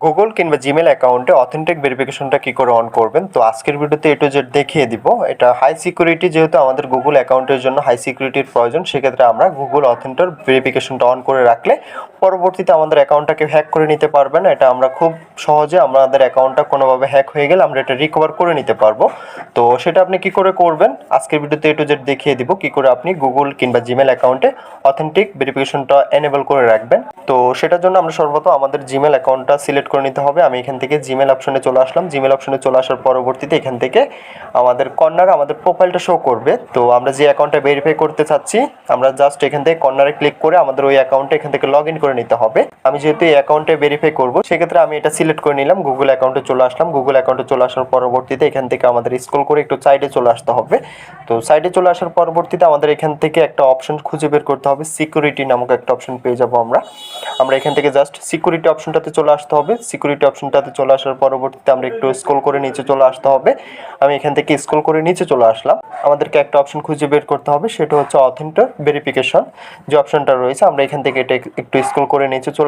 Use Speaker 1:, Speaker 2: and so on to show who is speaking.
Speaker 1: Google কিংবা Gmail অ্যাকাউন্টে authentic ভেরিফিকেশনটা কী করে অন করবেন? তো আজকের ভিডিওতে এটু জেড দেখিয়ে দিব। এটা হাই সিকিউরিটি যেহেতু আমাদের গুগল অ্যাকাউন্টের জন্য হাই সিকিউরিটির প্রয়োজন, সেক্ষেত্রে আমরা গুগল অথেন্টার ভেরিফিকেশনটা অন করে রাখলে পরবর্তীতে আমাদের অ্যাকাউন্টটাকে হ্যাক করে নিতে পারবেন। এটা আমরা খুব সহজে আমাদের অ্যাকাউন্টটা কোনোভাবে হ্যাক হয়ে গেলে আমরা এটা রিকভার করে নিতে পারব। তো সেটা আপনি কি করে করবেন? আজকের ভিডিওতে এটু জেড দেখিয়ে দিব কি করে আপনি গুগল কিংবা জিমেল অ্যাকাউন্টে অথেন্টিক ভেরিফিকেশনটা এনেবল করে রাখবেন। তো সেটার জন্য আমরা সর্বত আমাদের জিমেল অ্যাকাউন্টটা সিলেক্ট করে নিতে হবে। আমি এখান থেকে জিমেল অপশনে চলে আসলাম। জিমেল অপশনে চলে আসার পরবর্তীতে এখান থেকে আমাদের কর্নার আমাদের প্রোফাইলটা শো করবে। তো আমরা যে অ্যাকাউন্টটা ভেরিফাই করতে চাচ্ছি, আমরা জাস্ট এখান থেকে কর্নারে ক্লিক করে আমাদের ওই অ্যাকাউন্টে এখান থেকে লগ ইন করে নিতে হবে। আমি যেহেতু এই অ্যাকাউন্টে ভেরিফাই করব, সেক্ষেত্রে আমি এটা সিলেক্ট করে নিলাম গুগল অ্যাকাউন্টে চলে আসলাম। গুগল অ্যাকাউন্টে চলে আসার পরবর্তীতে এখান থেকে আমাদের স্ক্রল করে একটু সাইডে চলে আসতে হবে। তো সাইডে চলে আসার পরবর্তীতে আমাদের এখান থেকে একটা অপশন খুঁজে বের করতে হবে সিকিউরিটি নামক একটা অপশন পেয়ে যাব আমরা। আমরা এখান থেকে জাস্ট সিকিউরিটি অপশনটাতে চলে আসতে হবে। সিকিউরিটি অপশনটাতে চলে আসার পরবর্তীতে আমরা একটু স্ক্রল করে নিচে চলে আসতে হবে। আমি এখান থেকে স্ক্রল করে নিচে চলে আসলাম। আমাদেরকে একটা অপশন খুঁজে বের করতে হবে, সেটা হচ্ছে অথেন্টার ভেরিফিকেশন যে অপশনটা রয়েছে, আমরা এখান থেকে এটা একটু স্ক্রল করে নিচে চলে